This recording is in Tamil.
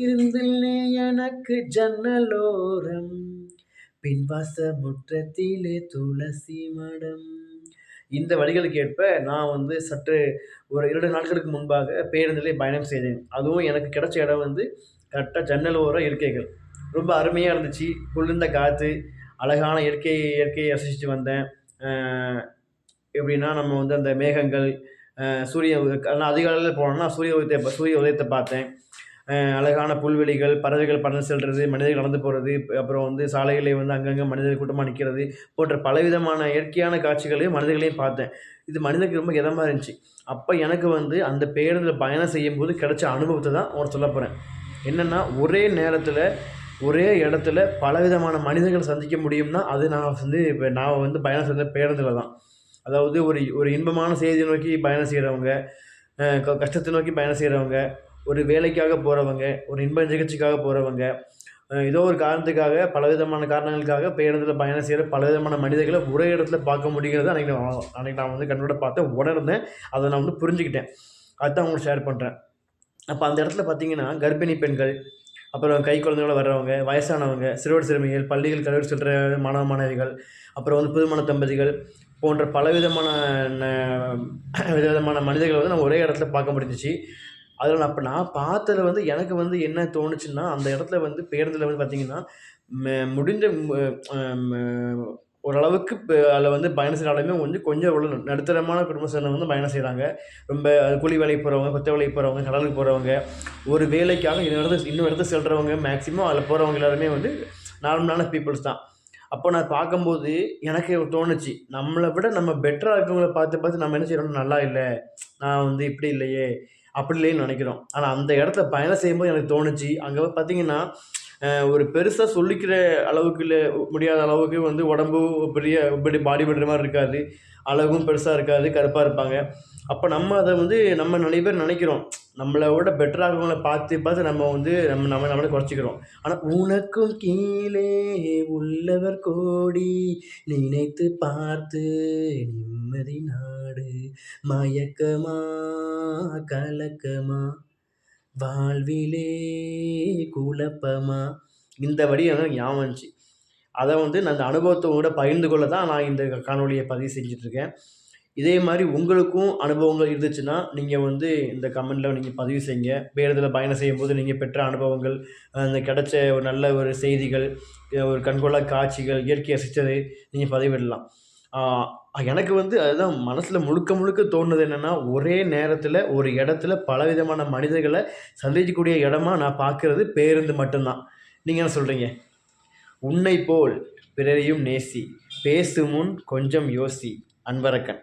இருந்தில்லே எனக்கு ஜன்னலோரம் பின்வாச முற்றத்திலே துளசி மடம். இந்த வழிகளுக்கு ஏற்ப நான் வந்து சற்று ஒரு இரண்டு நாட்களுக்கு முன்பாக பேருந்திலே பயணம் செய்தேன். அதுவும் எனக்கு கிடைச்ச இடம் வந்து கரெக்டாக ஜன்னல் ஓர இருக்கைகள். ரொம்ப அருமையாக இருந்துச்சு. குளிர்ந்த காற்று அழகான இயற்கை இயற்கையை ரசிச்சுட்டு வந்தேன். எப்படின்னா நம்ம வந்து அந்த மேகங்கள் சூரிய நான் அதிகாலையில் போனோம்னா சூரிய உதயத்தை சூரிய உதயத்தை பார்த்தேன். அழகான புல்வெளிகள் பறவைகள் பறந்து செல்வது மனிதர்கள் நடந்து போகிறது அப்புறம் வந்து சாலைகளில் வந்து அங்கங்கே மனிதர்கள் கூட்டமாக நிற்கிறது போன்ற பலவிதமான இயற்கையான காட்சிகளையும் மனிதர்களையும் பார்த்தேன். இது மனிதனுக்கு ரொம்ப இதமாக இருந்துச்சு. அப்போ எனக்கு வந்து அந்த பேருந்தில் பயணம் செய்யும்போது கிடைச்ச அனுபவத்தை தான் ஒரு சொல்ல போகிறேன் என்னென்னா ஒரே நேரத்தில் ஒரே இடத்துல பலவிதமான மனிதர்கள் சந்திக்க முடியும்னா அது நான் வந்து இப்போ நான் வந்து பயணம் செய்த பேருந்தில் தான். அதாவது ஒரு ஒரு இன்பமான செய்தியை நோக்கி பயணம் செய்கிறவங்க கஷ்டத்தை நோக்கி பயணம் செய்கிறவங்க ஒரு வேலைக்காக போகிறவங்க ஒரு இன்ப நிகழ்ச்சிக்காக போகிறவங்க ஏதோ ஒரு காரணத்துக்காக பலவிதமான காரணங்களுக்காக பேருந்தில் பயணம் செய்கிற பலவிதமான மனிதர்களை ஒரே இடத்துல பார்க்க முடிகிறது அன்றைக்கி நான் அன்றைக்கி நான் வந்து கண்ணோட பார்த்தேன் உணர்ந்தேன். அதை நான் வந்து புரிஞ்சுக்கிட்டேன். அதுதான் உங்களுக்கு ஷேர் பண்ணுறேன் அப்போ அந்த இடத்துல பார்த்தீங்கன்னா கர்ப்பிணி பெண்கள் அப்புறம் கை குழந்தைகளோட வர்றவங்க வயசானவங்க சிறுவர் சிறுமிகள் பள்ளிகள் கல்லூரி செல்கிற மாணவ மாணவிகள் அப்புறம் வந்து புதுமண தம்பதிகள் போன்ற பலவிதமான விதவிதமான மனிதர்களை வந்து நம்ம ஒரே இடத்துல பார்க்க முடிஞ்சிச்சு. அதில் நான் அப்போ நான் பார்த்ததுல வந்து எனக்கு வந்து என்ன தோணுச்சுன்னா அந்த இடத்துல வந்து பேருந்தில் வந்து பார்த்தீங்கன்னா முடிந்த ஓரளவுக்கு இப்போ அதில் வந்து பயணம் செய்கிறாலுமே வந்து கொஞ்சம் உள்ள நடுத்தரமான குடும்ப சேர்ந்தவங்க வந்து பயணம் செய்கிறாங்க ரொம்ப கூலி வேலைக்கு போகிறவங்க கொத்த வேலைக்கு போகிறவங்க கடலுக்கு போகிறவங்க ஒரு வேலைக்காக இன்னொரு இடத்து இன்னொரு இடத்துல செல்கிறவங்க மேக்ஸிமம் அதில் போகிறவங்க எல்லாருமே வந்து நார்மலான பீப்புள்ஸ் தான். அப்போ நான் பார்க்கும்போது எனக்கு தோணுச்சு நம்மளை விட நம்ம பெட்டராக இருக்கவங்கள பார்த்து பார்த்து நம்ம என்ன செய்கிறோம் நல்லா இல்லை. நான் வந்து இப்படி இல்லையே. அப்படி நினைக்கிறோம். ஆனால் அந்த இடத்துல பயணம் செய்யும்போது எனக்கு தோணுச்சு. அங்கே பார்த்தீங்கன்னா ஒரு பெருசாக சொல்லிக்கிற அளவுக்கு இல்லை. முடியாத அளவுக்கு வந்து உடம்பு பெரிய இப்படி பாடி பில்டர் மாதிரி இருக்காது. அழகும் பெருசாக இருக்காது. கருப்பாக இருப்பாங்க. அப்போ நம்ம அதை வந்து நம்ம நிறைய பேர் நினைக்கிறோம். நம்மளை விட பெட்டராகவங்கள பார்த்து பார்த்து நம்ம வந்து நம்ம நம்ம நம்மளை குறைச்சிக்கிறோம். ஆனால் உனக்கும் கீழே உள்ளவர் கோடி நினைத்து பார்த்து நிம்மதி பாடு. மயக்கமா கலக்கமா வாழ்விலே குழப்பமா. இந்த வரி எனக்கு ஞாபகம் இருந்துச்சு அதை வந்து நான் அந்த அனுபவத்தை கூட பகிர்ந்து கொள்ள தான் நான் இந்த காணொலியை பதிவு செஞ்சிட்ருக்கேன் இதே மாதிரி உங்களுக்கும் அனுபவங்கள் இருந்துச்சுன்னா நீங்கள் வந்து இந்த கமெண்ட்டில் நீங்கள் பதிவு செய்யுங்க. பேருந்தில் பயணம் செய்யும்போது நீங்கள் பெற்ற அனுபவங்கள் அந்த கிடைச்ச ஒரு நல்ல ஒரு செய்திகள் ஒரு கண்கொள்ளா காட்சிகள் இயற்கை ரசித்தது நீங்கள் பதிவிடலாம். எனக்கு வந்து அதுதான் மனசில் முழுக்க முழுக்க தோணுது என்னென்னா ஒரே நேரத்தில் ஒரு இடத்துல பலவிதமான மனிதர்களை சந்திக்கக்கூடிய இடமா நான் பார்க்குறது பேருந்து மட்டும்தான். நீங்கள் என்ன சொல்கிறீங்க உன்னை போல் பிறரையும் நேசி பேசு முன் கொஞ்சம் யோசி அன்பரக்கன்.